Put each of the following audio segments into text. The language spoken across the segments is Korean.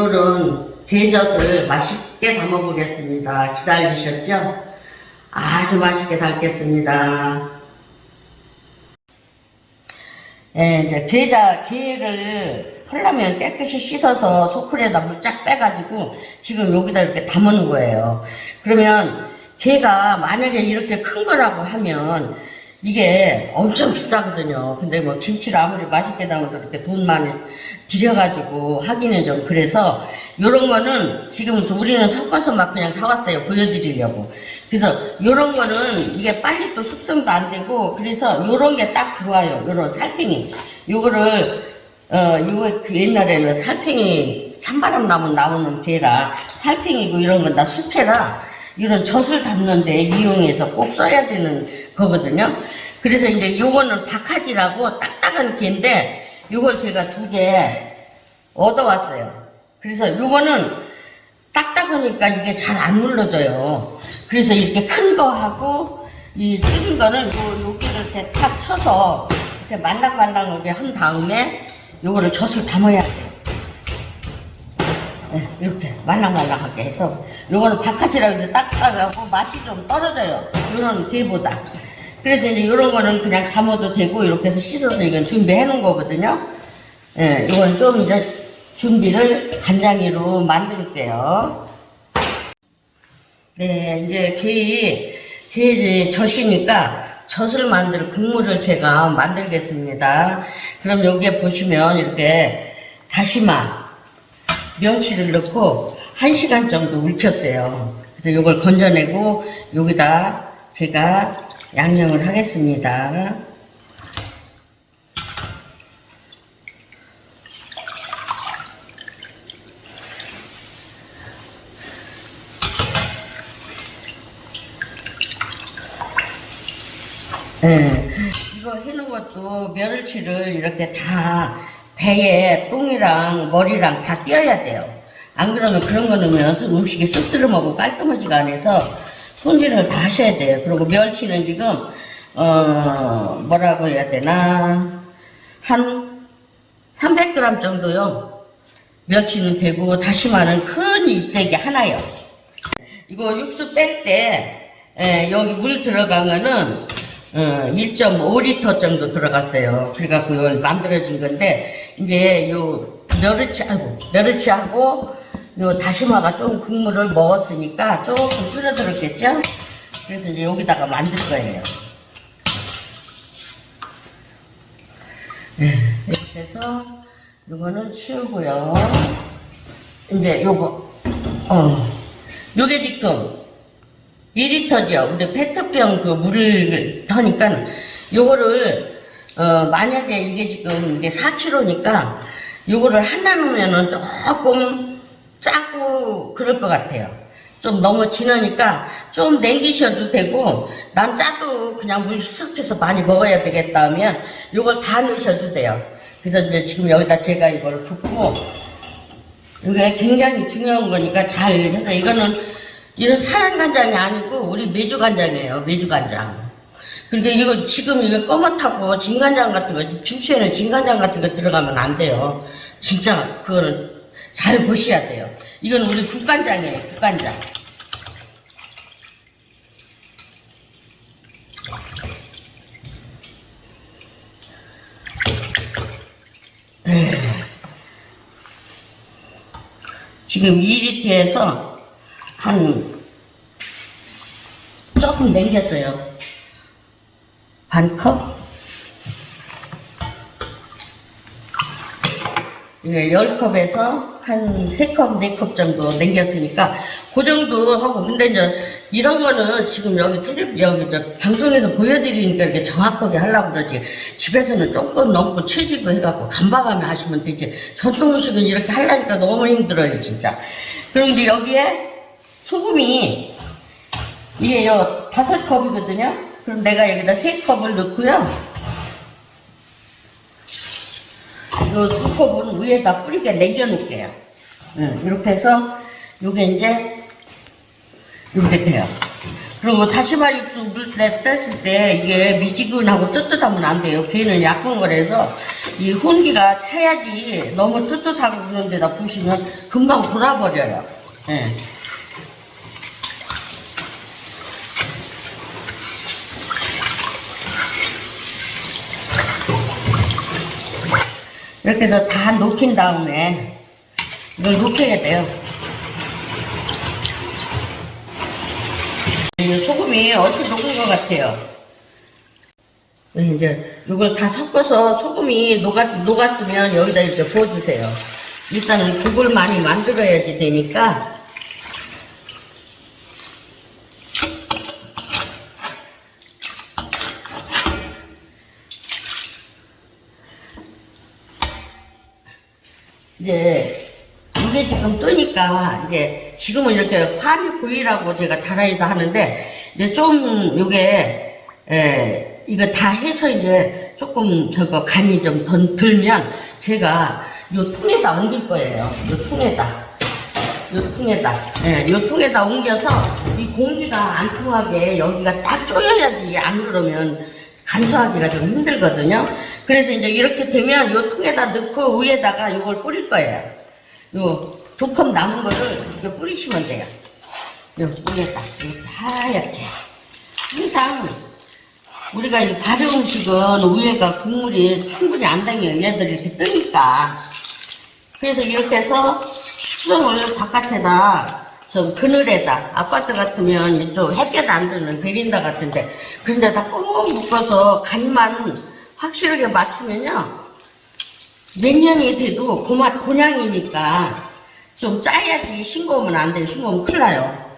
오늘은 게젓을 맛있게 담아 보겠습니다. 기다리셨죠? 아주 맛있게 담겠습니다. 예, 이제 게다, 게를 하려면 깨끗이 씻어서 소쿠리에다 물 쫙 빼가지고 지금 여기다 이렇게 담는 거예요. 그러면 게가 만약에 이렇게 큰 거라고 하면 이게 엄청 비싸거든요. 근데 뭐 김치를 아무리 맛있게 담아도 이렇게 돈 많이 들여가지고 하기는 좀 그래서 요런 거는 지금 우리는 섞어서 막 그냥 사왔어요. 보여드리려고. 그래서 요런 거는 이게 빨리 또 숙성도 안 되고 그래서 요런 게 딱 좋아요. 요런 살팽이. 요거를 어, 이거 그 옛날에는 살팽이 찬바람 나면 나오는 게라 살팽이고 이런 건다 수채라 이런 젖을 담는데 이용해서 꼭 써야 되는 거거든요. 그래서 이제 요거는 박하지라고 딱딱한 게인데 요걸 제가 두 개 얻어왔어요. 그래서 요거는 딱딱하니까 이게 잘 안 눌러져요. 그래서 이렇게 큰 거 하고 이 튀긴 거는 요 여기를 이렇게 탁 쳐서 이렇게 말랑말랑하게 한 다음에 요거를 젖을 담아야 돼요. 말랑말랑하게 해서 요거는 바카치라고 해서 딱딱하고 맛이 좀 떨어져요. 요런 게보다. 그래서 이제 요런 거는 그냥 담아도 되고 이렇게 해서 씻어서 이건 준비해 놓은 거거든요. 예, 이건 좀 이제 준비를 간장이로 만들게요. 네, 이제 게, 게 이제 젖이니까 젖을 만들 국물을 제가 만들겠습니다. 그럼 여기에 보시면 이렇게 다시마, 멸치를 넣고 1시간 정도 울켰어요. 그래서 이걸 건져내고 여기다 제가 양념을 하겠습니다. 예. 이거 해놓은 것도 멸치를 이렇게 다 배에 똥이랑 머리랑 다 띄어야 돼요. 안 그러면 그런 거 넣으면 음식이 쑥스름하고 깔끔하지가 않아서 손질을 다 하셔야 돼요. 그리고 멸치는 지금 어 뭐라고 해야 되나 한 300g 정도요. 멸치는 되고 다시마는 큰 잎새기 하나요. 이거 육수 뺄 때 여기 물 거는 어, 1.5리터 정도 들어갔어요. 그래갖고 이걸 만들어진 건데 이제 요 멸치 아이고 멸치하고 요 다시마가 좀 국물을 먹었으니까 조금 줄어들었겠죠? 그래서 이제 여기다가 만들 거예요. 네, 이렇게 해서 요거는 치우고요. 이제 요거 어 요게 지금 2리터죠. 근데 페트병 그 물을 하니까 요거를 어 만약에 이게 지금 이게 4kg니까 요거를 하나 넣으면은 조금 짜고 그럴 것 같아요. 좀 너무 진하니까 좀 냉기셔도 되고 난 짜도 그냥 물 쓱해서 많이 먹어야 되겠다 하면 요걸 다 넣으셔도 돼요. 그래서 이제 지금 여기다 제가 이걸 붓고 이게 굉장히 중요한 거니까 잘 해서 이거는 이런 사람 간장이 아니고 우리 메주 간장이에요. 메주 간장. 그러니까 이거 지금 이거 꺼뭇하고 진간장 같은 거 김치에는 진간장 같은 거 들어가면 안 돼요. 진짜 그거는 잘 보셔야 돼요. 이건 우리 국간장이에요. 국간장. 지금 2리터에서 한 조금 남겼어요. 반 컵? 이게 10컵에서 한 3컵, 4컵 정도 남겼으니까 그 정도 하고. 근데 이제 이런 거는 지금 여기 텔레비 여기 저 방송에서 보여드리니까 이렇게 정확하게 하려고 그러지. 집에서는 조금 넘고 치지고 해갖고 간박하면 하시면 되지. 전통 음식은 이렇게 하려니까 너무 힘들어요 진짜. 그런데 여기에 소금이 이게 요 다섯 컵이거든요. 그럼 내가 여기다 세 컵을 넣고요. 요두 컵은 위에다 뿌리게 내겨놓을게요. 응, 이렇게 해서 요게 이제 이렇게 돼요. 그리고 다시마 육수 물때 뺐을 때 이게 미지근하고 뜨뜻하면 안 돼요. 걔는 약한 거라서 이 훈기가 차야지 너무 뜨뜻하고 그런 데다 부시면 금방 돌아버려요. 예. 이렇게 해서 다 녹인 다음에 이걸 녹여야 돼요. 이 소금이 얼추 녹은 것 같아요. 네, 이제 이걸 다 섞어서 소금이 녹았, 녹았으면 여기다 이렇게 부어주세요. 일단은 국을 많이 만들어야지 되니까 이제 이게 지금 뜨니까 이제 지금은 이렇게 환히 보이라고 제가 달아이도 하는데 이제 좀 요게 에 이거 다 해서 이제 조금 저거 간이 좀 덜- 들면 제가 요 통에다 옮길 거예요. 요 통에다. 요 통에다. 예, 요 통에다 옮겨서 이 공기가 안 통하게 여기가 딱 조여야지 안 그러면 간수하기가 좀 힘들거든요. 그래서 이제 이렇게 되면 요 통에다 넣고 위에다가 요걸 뿌릴 거예요. 요 두 컵 남은 거를 이렇게 뿌리시면 돼요. 요 위에다 이렇게 하얗게. 항상 우리가 이 발효 음식은 위에가 국물이 충분히 안 당겨요. 얘들이 이렇게 뜨니까. 그래서 이렇게 해서 수정을 바깥에다 좀 그늘에다 아파트 같으면 이쪽 햇볕 안 드는 베린다 같은데 그런 데다 꼭 묶어서 간만 확실하게 맞추면요. 몇 년이 돼도 그맛 곤양이니까 좀 짜야지 싱거우면 안 돼요. 싱거우면 큰일 나요.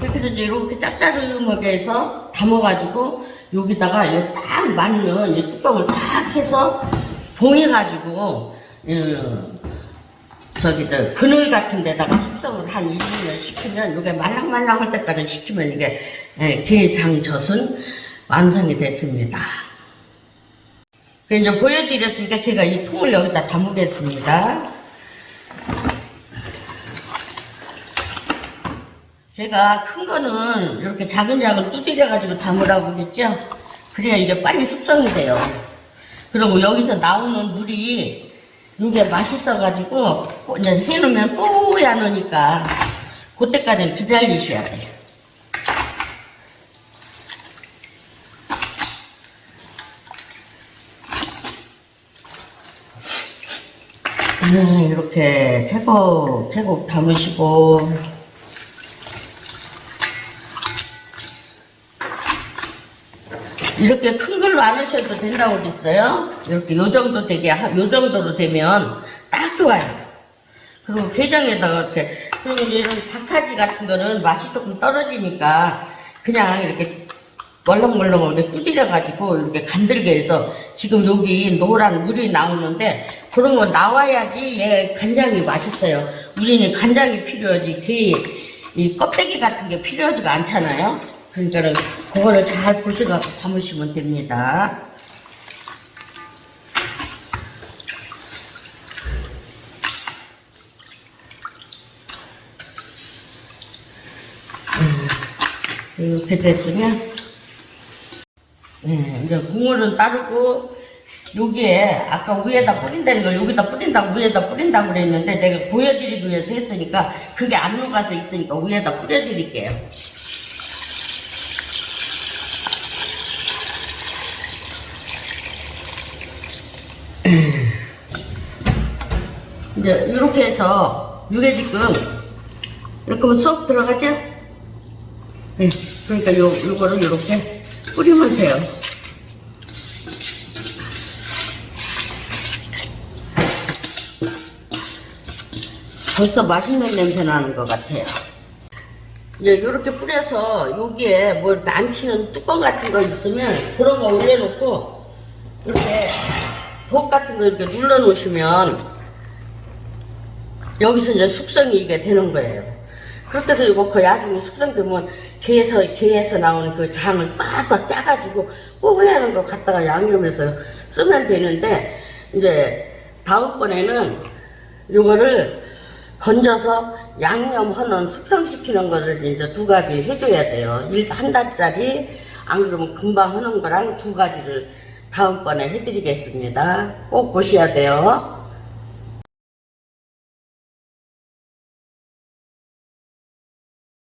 그렇게 해서 이렇게 짭짤하게 해서 담아가지고 여기다가 이딱 맞는 이 뚜껑을 딱 해서 봉해가지고 음, 저기 저 그늘 같은 데다가 숙성을 한 1, 2년 시키면 이게 말랑말랑할 때까지 시키면 이게 예, 게장젓은 완성이 됐습니다. 그 이제 보여드렸으니까 제가 이 통을 여기다 담으겠습니다. 제가 큰 거는 이렇게 작은 작은 두드려 가지고 담으라고 그랬죠. 그래야 이게 빨리 숙성이 돼요. 그리고 여기서 나오는 물이 이게 맛있어 가지고 이제 해놓으면 뽀얗으니까 그때까지는 기다리셔야 돼요. 음, 이렇게 제곱 제곱 담으시고 이렇게 큰 걸로 안 하셔도 된다고 그랬어요. 이렇게 요 정도 되게, 하- 요 정도로 되면 딱 좋아요. 그리고 게장에다가 이렇게, 그리고 이런 박하지 같은 거는 맛이 조금 떨어지니까 그냥 이렇게 멀렁멀렁 이렇게 두드려가지고 이렇게 간들게 해서 지금 여기 노란 물이 나오는데 그런 거 나와야지 얘 간장이 맛있어요. 우리는 간장이 필요하지, 게, 이 껍데기 같은 게 필요하지가 않잖아요. 그러니까는 그거를 잘 보셔갖고 담으시면 됩니다. 음, 이렇게 됐으면 네, 이제 국물은 따르고 여기에 아까 위에다 뿌린다는 걸 여기다 뿌린다고 위에다 뿌린다고 그랬는데 내가 보여드리기 위해서 했으니까 그게 안 녹아서 있으니까 위에다 뿌려드릴게요. 이제 이렇게 해서 이게 지금 이렇게 하면 쏙 들어가죠? 네, 그러니까 요, 요거를 이렇게 뿌리면 돼요. 벌써 맛있는 냄새 나는 것 같아요. 이제 이렇게 뿌려서 여기에 뭐 이렇게 안 치는 뚜껑 같은 거 있으면 그런 거 올려놓고 이렇게 독 같은 거 이렇게 눌러 놓으시면 여기서 이제 숙성이 이게 되는 거예요. 그렇게 해서 이거 거의 나중에 숙성되면 게에서, 게에서 나오는 그 장을 꽉꽉 짜가지고 뽀뽀하는 거 갖다가 양념해서 쓰면 되는데, 이제 다음번에는 이거를 건져서 양념하는 숙성시키는 거를 이제 두 가지 해줘야 돼요. 일한 달짜리 안 그러면 금방 하는 거랑 두 가지를 다음번에 해드리겠습니다. 꼭 보셔야 돼요.